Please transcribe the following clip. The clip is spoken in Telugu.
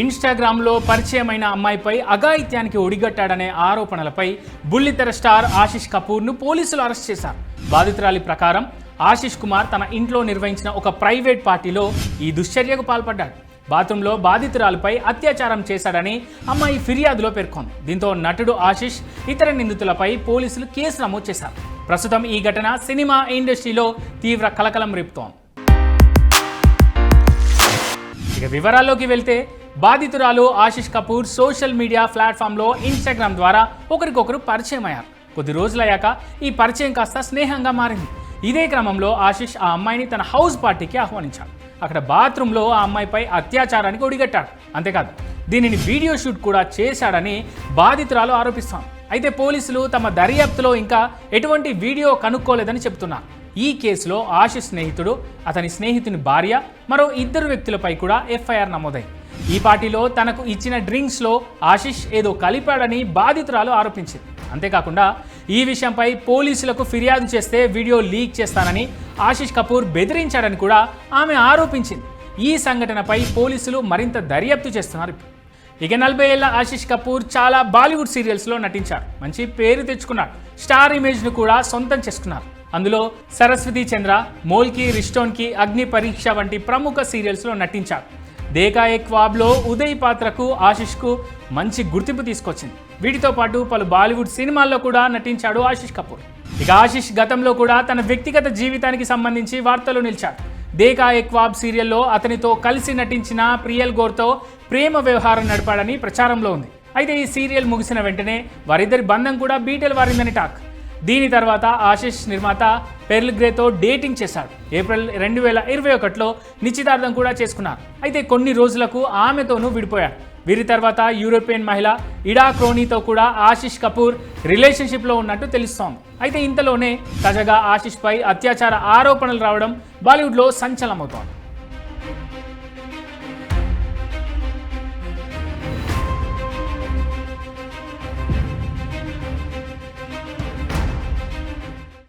ఇన్స్టాగ్రామ్లో పరిచయమైన అమ్మాయిపై అఘాయిత్యానికి ఒడిగట్టాడనే ఆరోపణలపై బుల్లితెర స్టార్ ఆశిష్ కపూర్ను పోలీసులు అరెస్ట్ చేశారు. బాధితురాలి ప్రకారం ఆశిష్ కుమార్ తన ఇంట్లో నిర్వహించిన ఒక ప్రైవేట్ పార్టీలో ఈ దుశ్చర్యకు పాల్పడ్డాడు. బాత్రూంలో బాధితురాలపై అత్యాచారం చేశాడని అమ్మాయి ఫిర్యాదులో పేర్కొంది. దీంతో నటుడు ఆశిష్ ఇతర నిందితులపై పోలీసులు కేసు నమోదు చేశారు. ప్రస్తుతం ఈ ఘటన సినిమా ఇండస్ట్రీలో తీవ్ర కలకలం రేపుతోంది. ఇక వివరాల్లోకి వెళ్తే బాధితురాలు ఆశిష్ కపూర్ సోషల్ మీడియా ప్లాట్ఫామ్లో ఇన్స్టాగ్రామ్ ద్వారా ఒకరికొకరు పరిచయం అయ్యారు కొద్ది రోజులయ్యాక ఈ పరిచయం కాస్త స్నేహంగా మారింది. ఇదే క్రమంలో ఆశిష్ ఆ అమ్మాయిని తన హౌస్ పార్టీకి ఆహ్వానించాడు. అక్కడ బాత్రూంలో ఆ అమ్మాయిపై అత్యాచారానికి ఒడిగట్టాడు. అంతేకాదు దీనిని వీడియో షూట్ కూడా చేశాడని బాధితురాలు ఆరోపిస్తాం అయితే పోలీసులు తమ దర్యాప్తులో ఇంకా ఎటువంటి వీడియో కనుక్కోలేదని చెబుతున్నారు. ఈ కేసులో ఆశిష్ స్నేహితుడు అతని స్నేహితుని భార్య మరో ఇద్దరు వ్యక్తులపై కూడా ఎఫ్ఐఆర్ నమోదైంది ఈ పార్టీలో తనకు ఇచ్చిన డ్రింక్స్లో ఆశిష్ ఏదో కలిపాడని బాధితురాలు ఆరోపించింది. అంతేకాకుండా ఈ విషయంపై పోలీసులకు ఫిర్యాదు చేస్తే వీడియో లీక్ చేస్తానని ఆశిష్ కపూర్ బెదిరించాడని కూడా ఆమె ఆరోపించింది. ఈ సంఘటనపై పోలీసులు మరింత దర్యాప్తు చేస్తున్నారు ఇక నలభై ఏళ్ళ ఆశిష్ కపూర్ చాలా బాలీవుడ్ సీరియల్స్లో నటించారు మంచి పేరు తెచ్చుకున్నారు స్టార్ ఇమేజ్ను కూడా సొంతం చేసుకున్నారు. అందులో సరస్వతి చంద్ర మోల్కి రిస్టోన్కి అగ్ని పరీక్ష వంటి ప్రముఖ సీరియల్స్లో నటించారు. దేకా క్వాబ్లో ఉదయ్ పాత్రకు ఆశిష్కు మంచి గుర్తింపు తీసుకొచ్చింది. వీటితో పాటు పలు బాలీవుడ్ సినిమాల్లో కూడా నటించాడు ఆశిష్ కపూర్. ఇక ఆశిష్ గతంలో కూడా తన వ్యక్తిగత జీవితానికి సంబంధించి వార్తలు నిలిచాడు దేకా ఎక్వాబ్ క్వాబ్ సీరియల్లో అతనితో కలిసి నటించిన ప్రియల్ గోర్తో ప్రేమ వ్యవహారం నడిపాడని ప్రచారంలో ఉంది. అయితే ఈ సీరియల్ ముగిసిన వెంటనే వారిద్దరి బంధం కూడా బీటెల్ వారిందని టాక్. దీని తర్వాత ఆశిష్ నిర్మాత పెర్ల్ గ్రేతో డేటింగ్ చేశాడు. ఏప్రిల్ రెండు వేల ఇరవై ఒకటిలో నిశ్చితార్థం కూడా చేసుకున్నారు. అయితే కొన్ని రోజులకు ఆమెతోనూ విడిపోయాడు. వీరి తర్వాత యూరోపియన్ మహిళ ఇడా క్రోనీతో కూడా ఆశిష్ కపూర్ రిలేషన్షిప్లో ఉన్నట్టు తెలుస్తోంది. అయితే ఇంతలోనే తాజాగా ఆశిష్పై అత్యాచార ఆరోపణలు రావడం బాలీవుడ్లో సంచలనమవుతోంది.